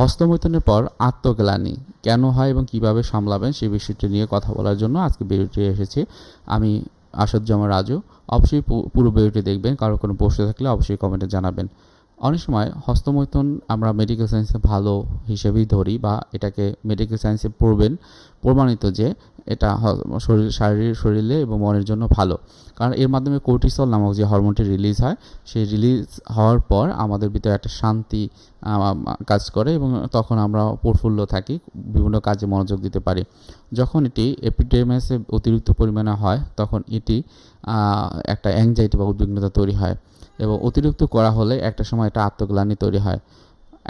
হস্তমৈথুনের পর আত্মগ্লানি। কেন হয় এবং কীভাবে সামলাবেন সেই বিষয়টি নিয়ে কথা বলার জন্য আজকে ভিডিওটি এসেছি। আমি আসাদুজ্জামান রাজু। অবশ্যই পুরো ভিডিওটি দেখবেন। কারও কোনো প্রশ্ন থাকলে অবশ্যই কমেন্টে জানাবেন। অনেক সময় হস্তমৈথুন আমরা মেডিকেল সায়েন্সে ভালো হিসেবেই ধরি বা এটাকে মেডিকেল সায়েন্সে পড়বেন, প্রমাণিত যে এটা শরীর, শারীরিক শরীরে এবং মনের জন্য ভালো। কারণ এর মাধ্যমে কোর্টিসল নামক যে হরমোনটি রিলিজ হয়, সেই রিলিজ হওয়ার পর আমাদের ভিতরে একটা শান্তি কাজ করে এবং তখন আমরা প্রফুল্ল থাকি, বিভিন্ন কাজে মনোযোগ দিতে পারি। যখন এটি এপিডেমাসে অতিরিক্ত পরিমাণে হয়, তখন এটি একটা অ্যাংজাইটি বা উদ্বিগ্নতা তৈরি হয় এবং অতিরিক্ত করা হলে একটা সময় এটা আত্মগ্লানি তৈরি হয়।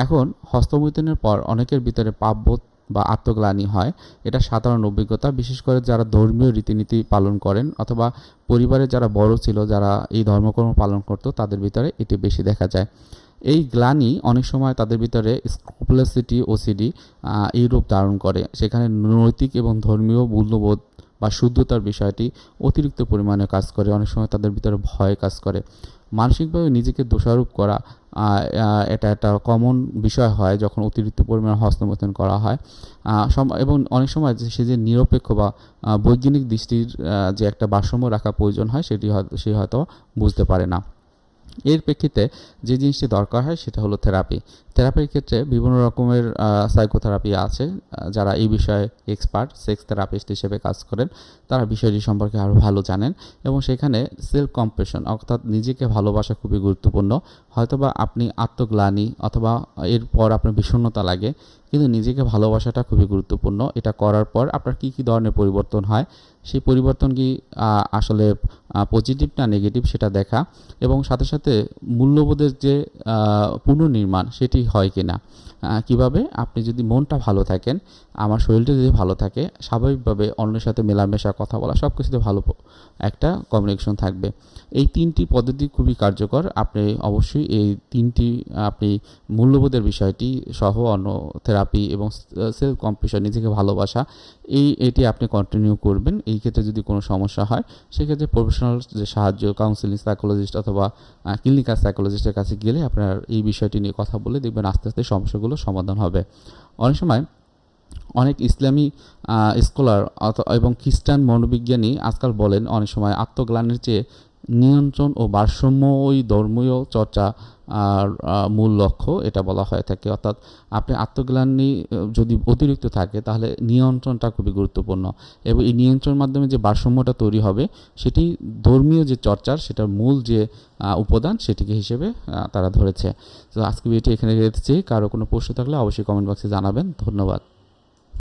এখন হস্তমৈথুনের পর অনেকের ভিতরে পাপবোধ বা আত্মগ্লানি হয়। এটা সাধারণ অভিজ্ঞতা, বিশেষ করে যারা ধর্মীয় রীতিনীতি পালন করেন অথবা পরিবারে যারা বড় ছিল, যারা এই ধর্মকর্ম পালন করতো, তাদের ভিতরে এটি বেশি দেখা যায়। এই গ্লানি অনেক সময় তাদের ভিতরে স্কোপলাসিটি ওসিডি রূপ ধারণ করে। সেখানে নৈতিক এবং ধর্মীয় মূল্যবোধ বা শুদ্ধতার বিষয়টি অতিরিক্ত পরিমাণে কাজ করে। অনেক সময় তাদের ভিতরে ভয় কাজ করে। মানসিকভাবে নিজেকে দোষারোপ করা এটা একটা কমন বিষয় হয় যখন অতিরিক্ত পরিমাণে হস্তমৈথুন করা হয়। এবং অনেক সময় সে যে নিরপেক্ষ বা বৈজ্ঞানিক দৃষ্টির যে একটা ভারসাম্য রাখা প্রয়োজন হয়, সেটি সে হয়তো বুঝতে পারে না। এর প্রেক্ষিতে যে জিনিসটি দরকার হয় সেটা হলো থেরাপি। থেরাপির ক্ষেত্রে বিভিন্ন রকমের সাইকোথেরাপি আছে, যারা এই বিষয়ে এক্সপার্ট সেক্স থেরাপিস্ট হিসেবে কাজ করেন। তারা বিষয়টি সম্পর্কে আরও ভালো জানেন এবং সেখানে সেলফ কম্প্রেশন অর্থাৎ নিজেকে ভালোবাসা খুবই গুরুত্বপূর্ণ। হয়তোবা আপনি আত্মগ্লানি অথবা এরপর আপনার বিষণ্ণতা লাগে, কিন্তু নিজেকে ভালোবাসাটা খুবই গুরুত্বপূর্ণ। এটা করার পর আপনার কী কী ধরনের পরিবর্তন হয়? সেই পরিবর্তন কি আসলে পজিটিভ না নেগেটিভ সেটা দেখা এবং সাথে সাথে মূল্যবোধের যে পুনর্নির্মাণ সেটি হয় কি না কীভাবে? আপনি যদি মনটা ভালো থাকেন, আমার শরীরটা যদি ভালো থাকে, স্বাভাবিকভাবে অন্যের সাথে মেলামেশা, কথা বলা সব কিছুতে ভালো একটা কমিউনিকেশন থাকবে। এই তিনটি পদ্ধতি খুবই কার্যকর। আপনি অবশ্যই এই তিনটি, আপনি মূল্যবোধের বিষয়টি সহ অন্য থেরাপি এবং সেলফ কম্পিউশন নিজেকে ভালোবাসা, এই, এটি আপনি কন্টিনিউ করবেন। এই ক্ষেত্রে যদি কোনো সমস্যা হয়, সেক্ষেত্রে প্রফেশনাল যে সাহায্য কাউন্সিলিং সাইকোলজিস্ট অথবা ক্লিনিক্যাল সাইকোলজিস্টের কাছে গেলে আপনার এই বিষয়টি নিয়ে কথা বলে দেখবেন আস্তে আস্তে সমস্যাগুলো সমাধান হবে। অনেক সময় অনেক ইসলামী স্কলার এবং খ্রিস্টান মনোবিজ্ঞানী আজকাল বলেন, অনেক সময় আত্মগ্লানের চেয়ে নিয়ন্ত্রণ ও ভারসাম্য ওই ধর্মীয় চর্চা, আর মূল লক্ষ্য, এটা বলা হয়ে থাকে। অর্থাৎ আপনি আত্মগ্লানি যদি অতিরিক্ত থাকে, তাহলে নিয়ন্ত্রণটা খুবই গুরুত্বপূর্ণ। এবং এই নিয়ন্ত্রণের মাধ্যমে যে ভারসাম্যটা তৈরি হবে, সেটি ধর্মীয় যে চর্চার, সেটার মূল যে উপাদান, সেটিকে হিসেবে তারা ধরেছে। তো আজকে ভিডিওটি এখানে রেখেছি কারও কোনো প্রশ্ন থাকলে অবশ্যই কমেন্ট বক্সে জানাবেন। ধন্যবাদ।